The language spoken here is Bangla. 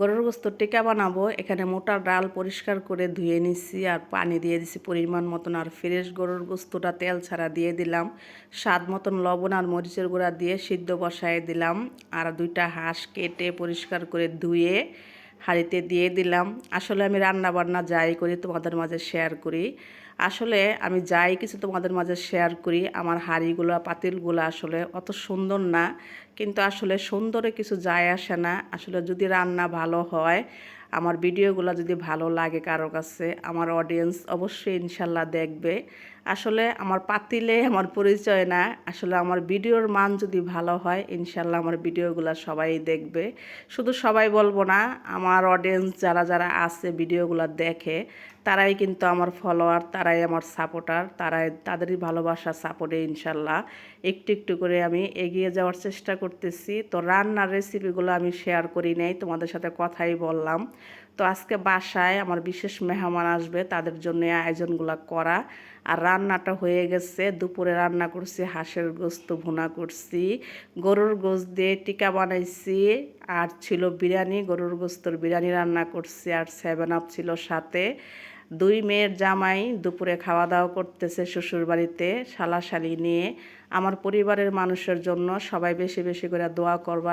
গরুর গোস্ত টেকা বানাবো, এখানে মোটা ডাল পরিষ্কার করে ধুয়ে নিচ্ছি আর পানি দিয়ে দিছি পরিমাণ মতন। আর ফ্রেশ গরুর গোস্তটা তেল ছাড়া দিয়ে দিলাম। স্বাদ মতন লবণ আর মরিচের গুঁড়া দিয়ে সিদ্ধ বসায় দিলাম। আর দুইটা হাঁস কেটে পরিষ্কার করে ধুয়ে হাঁড়িতে দিয়ে দিলাম। আসলে আমি রান্না বান্না যাই করি, তোমাদের মাঝে শেয়ার করি। আসলে আমি যাই কিছু তোমাদের মাঝে শেয়ার করি। আমার হাঁড়িগুলো, পাতিলগুলো আসলে অত সুন্দর না। কিন্তু আসলে সুন্দরে কিছু যায় আসে না। আসলে যদি রান্না ভালো হয়, আমার ভিডিওগুলো যদি ভালো লাগে কারও কাছে, আমার অডিয়েন্স অবশ্যই ইনশাল্লাহ দেখবে। আসলে আমার পাতিলে আমার পরিচয় না। আসলে আমার ভিডিওর মান যদি ভালো হয় ইনশাল্লাহ আমার ভিডিওগুলো সবাই দেখবে। শুধু সবাই বলব না, আমার অডিয়েন্স যারা যারা আছে ভিডিওগুলো দেখে, তারাই কিন্তু আমার ফলোয়ার তারাই আমার সাপোর্টার তারাই তাদেরই ভালোবাসা সাপোর্টে ইনশাল্লাহ একটু একটু করে আমি এগিয়ে যাওয়ার চেষ্টা করতেছি। তো রান্নার রেসিপিগুলো আমি শেয়ার করি নাই, তোমাদের সাথে কথাই বললাম। তো আজকে বাসায় আমার বিশেষ মেহমান আসবে, তাদের জন্য আয়োজনগুলো করা। আর রান্নাটা হয়ে গেছে, দুপুরে রান্না করছি, হাঁসের গোস্ত ভুনা করছি, গরুর গোস্ত দিয়ে টিকা বানাইছি, আর ছিল বিরিয়ানি, গরুর গোস্তর বিরিয়ানি রান্না করছি, আর সেভেন আপ ছিল সাথে। দুই মেয়ের জামাই দুপুরে খাওয়া দাওয়া করতেছে শ্বশুর বাড়িতে, শালাশালি নিয়ে। আমার পরিবারের মানুষের জন্য সবাই বেশি বেশি করে দোয়া করবা